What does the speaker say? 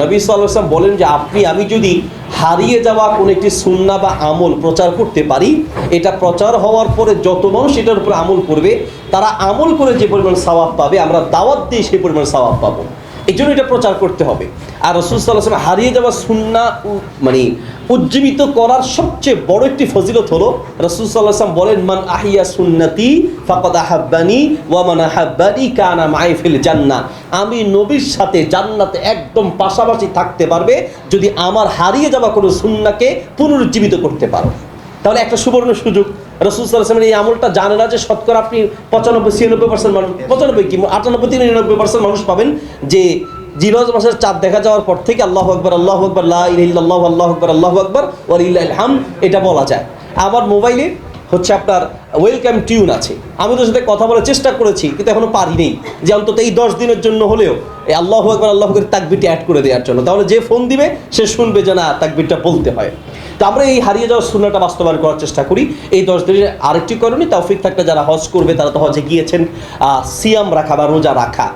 নবী সাল্লাম বলেন যে আপনি, আমি যদি হারিয়ে যাওয়া কোনো একটি সুন্না বা আমল প্রচার করতে পারি, এটা প্রচার হওয়ার পরে যত মানুষ এটার উপরে আমল করবে, তারা আমল করে যে পরিমাণ সওয়াব পাবে, আমরা দাওয়াত দিয়ে সেই পরিমাণ সওয়াব পাবো। এই জন্য এটা প্রচার করতে হবে। আর রসুল সাল্লাহ হারিয়ে যাওয়া সুন্না মানে উজ্জীবিত করার সবচেয়ে বড় একটি ফজিলত হলো, রসুল সাল্লাহাম বলেন, মান আহিয়া সুন্নতি ফাকদ আহাব্বানি ওয়ামান আহাব্বানি কানা মাইফিল জান্না। আমি নবীর সাথে জান্নাতে একদম পাশাপাশি থাকতে পারবে যদি আমার হারিয়ে যাওয়া কোনো সুন্নাকে পুনরুজ্জীবিত করতে পারো। তাহলে একটা সুবর্ণ সুযোগ। রসুল এই আমলটা জানে না যে শতকরা আপনি পঁচানব্বই, ছিয়ানব্বই পার্সেন্ট মানুষ পঁচানব্বই কি? আটানব্বই নিরানব্বই পার্সেন্ট মানুষ পাবেন যে জিরোজ মাসের চাঁদ দেখা যাওয়ার পর থেকে আল্লাহ আকবর আল্লাহ আকবর আল্লাহ আল্লাহ আকবর আল্লাহ আকবর হাম এটা বলা যায়। আবার মোবাইলে হচ্ছে আপনার ওয়েলকাম টিউন আছে। আমি তোর সাথে কথা বলার চেষ্টা করেছি, কিন্তু এখনও পারি নেই। যে অন্তত এই দশ দিনের জন্য হলেও এই আল্লাহ আকবর আল্লাহ আকবর তাকবিরটি অ্যাড করে দেওয়ার জন্য। তাহলে যে ফোন দিবে, সে শুনবে যে না, তাকবিরটা বলতে হয়। তো আমরা এই হারিয়ে যাওয়ার শূন্যটা বাস্তবায়ন করার চেষ্টা করি। এই দশ দিনের আরেকটি করণী, তৌফিক থাকলে যারা হজ করবে, তারা তো হজে গিয়েছেন। সিয়াম রাখা বা রোজা রাখা।